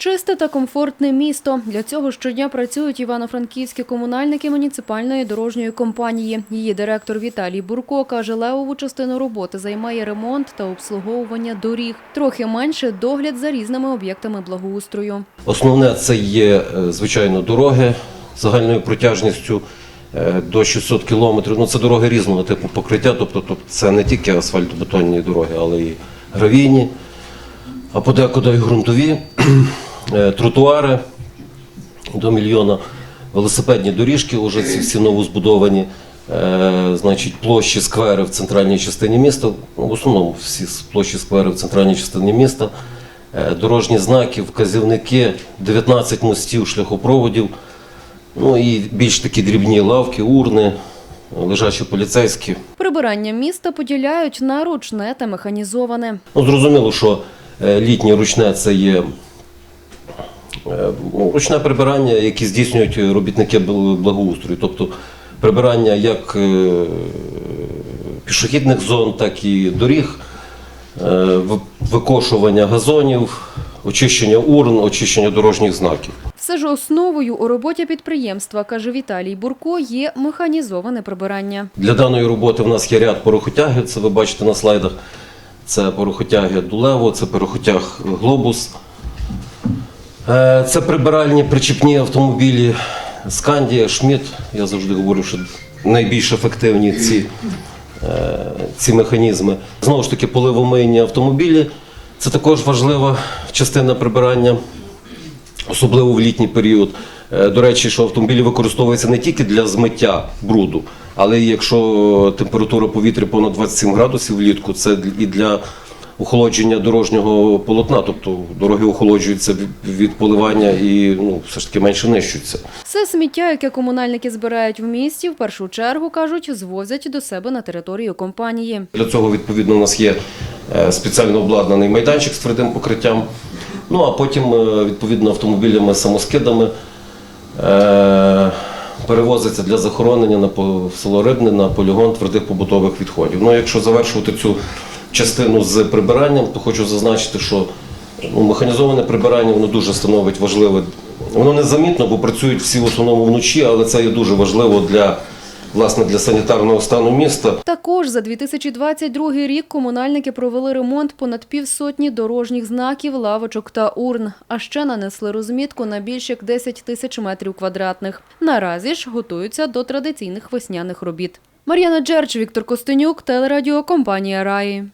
Чисте та комфортне місто. Для цього щодня працюють івано-франківські комунальники муніципальної дорожньої компанії. Її директор Віталій Бурко каже, левову частину роботи займає ремонт та обслуговування доріг. Трохи менше догляд за різними об'єктами благоустрою. Основне це є, е, звичайно, дороги загальною протяжністю е, до 600 кілометрів. Ну, це дороги різного типу покриття, тобто, тобто це не тільки асфальтобетонні дороги, але і гравійні, а подекуди і ґрунтові, тротуари до мільйона, велосипедні доріжки, вже ці всі новозбудовані, е, значить, площі сквери в центральній частині міста, ну, в основному всі площі сквери в центральній частині міста, е, дорожні знаки, вказівники, 19 мостів, шляхопроводів, ну і більш такі дрібні лавки, урни, лежачі поліцейські. Прибирання міста поділяють на ручне та механізоване. Ну, зрозуміло, що е, літнє ручне це є е, ну, ручне прибирання, яке здійснюють робітники благоустрою. Тобто прибирання як е, пішохідних зон, так і доріг, е, викошування газонів, очищення урн, очищення дорожніх знаків. Все ж основою у роботі підприємства, каже Віталій Бурко, є механізоване прибирання. Для даної роботи в нас є ряд порохотяги, це ви бачите на слайдах. Це порохотяги Дулево, це порохотяг Глобус. Е, Це прибиральні причіпні автомобілі Скандія, Шміт. Я завжди говорю, що найбільш ефективні ці, е, ці механізми. Знову ж таки, поливомийні автомобілі це також важлива частина прибирання особливо в літній період. Е, До речі, що автомобілі використовуються не тільки для змиття бруду, але й якщо температура повітря понад 27 градусів влітку, це і для охолодження дорожнього полотна, тобто дороги охолоджуються від- поливання і ну, все ж таки менше нищуються. Все сміття, яке комунальники збирають в місті, в першу чергу кажуть, звозять до себе на територію компанії. Для цього відповідно у нас є е, спеціально обладнаний майданчик з твердим покриттям. Ну а потім е, відповідно автомобілями самоскидами е, перевозиться для захоронення на село Рибне на полігон твердих побутових відходів. Ну якщо завершувати цю частину з прибиранням, то хочу зазначити, що ну, механізоване прибирання воно дуже становить важливе. Воно незамітно, бо працюють всі в основному вночі, але це є дуже важливо для власне для санітарного стану міста. Також за 2022 рік комунальники провели ремонт понад півсотні дорожніх знаків, лавочок та урн, а ще нанесли розмітку на більш як 10 тисяч метрів квадратних. Наразі ж готуються до традиційних весняних робіт. Мар'яна Джерч, Віктор Костенюк, телерадіокомпанія Раї.